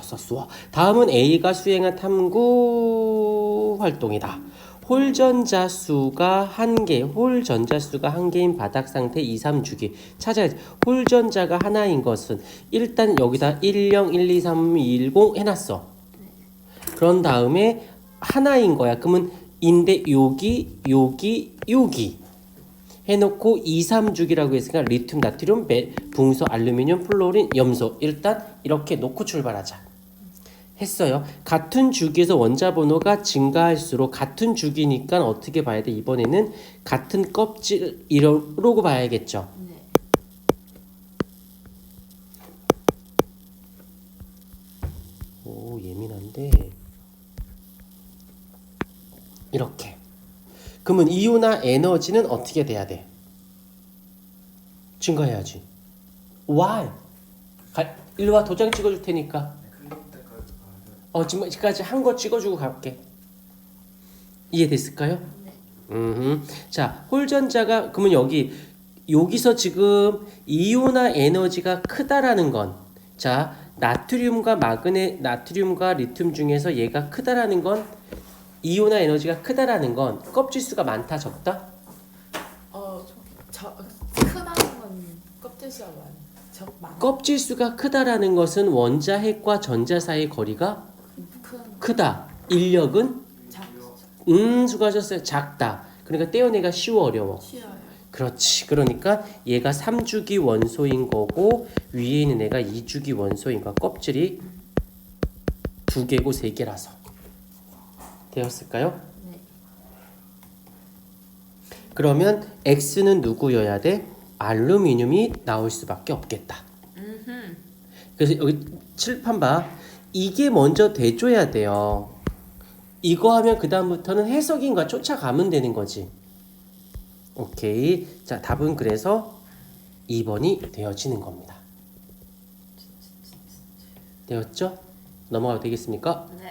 썼어. 다음은 A가 수행한 탐구 활동이다. 홀 전자 수가 한 개, 홀 전자 수가 한 개인 바닥 상태 2, 3 주기 찾아야지. 홀 전자가 하나인 것은 일단 여기다 10, 1, 2, 3, 2, 1, 0 해놨어. 그런 다음에 하나인 거야. 그러면 인데 여기, 여기, 여기 해놓고 2, 3주기라고 했으니까 리튬, 나트륨, 배, 붕소, 알루미늄, 플로린, 염소 일단 이렇게 놓고 출발하자. 했어요. 같은 주기에서 원자 번호가 증가할수록 같은 주기니까 어떻게 봐야 돼? 이번에는 같은 껍질 이러고 봐야겠죠. 네. 오 예민한데 이렇게. 그러면 이온화 에너지는 어떻게 돼야 돼? 증가해야지. Why? 가, 일로 와 도장 찍어줄 테니까. 어 지금까지 한 거 찍어주고 갈게. 이해됐을까요? 네. 음, 자 홀전자가 그러면 여기 여기서 지금 이온화 에너지가 크다라는 건, 자 나트륨과 마그네 나트륨과 리튬 중에서 얘가 크다라는 건 이온화 에너지가 크다라는 건 껍질 수가 많다 적다? 어, 저 크다는 건 껍질 수가 많. 저 많. 껍질 수가 크다라는 것은 원자 핵과 전자 사이 거리가 큰 크다. 인력은 작 음 수고하셨어요 작다. 그러니까 떼어내기가 쉬워 어려워. 쉬어요. 그렇지. 그러니까 얘가 3주기 원소인 거고 위에 있는 애가 2주기 원소인 거야. 껍질이 두 개고 세 개라서. 되었을까요? 네. 그러면 X는 누구여야 돼? 알루미늄이 나올 수밖에 없겠다. 음. 그래서 여기 칠판 봐. 이게 먼저 돼줘야 돼요. 이거 하면 그 다음부터는 해석인과 쫓아가면 되는 거지. 오케이. 자, 답은 그래서 2번이 되어지는 겁니다. 되었죠? 넘어가도 되겠습니까? 네.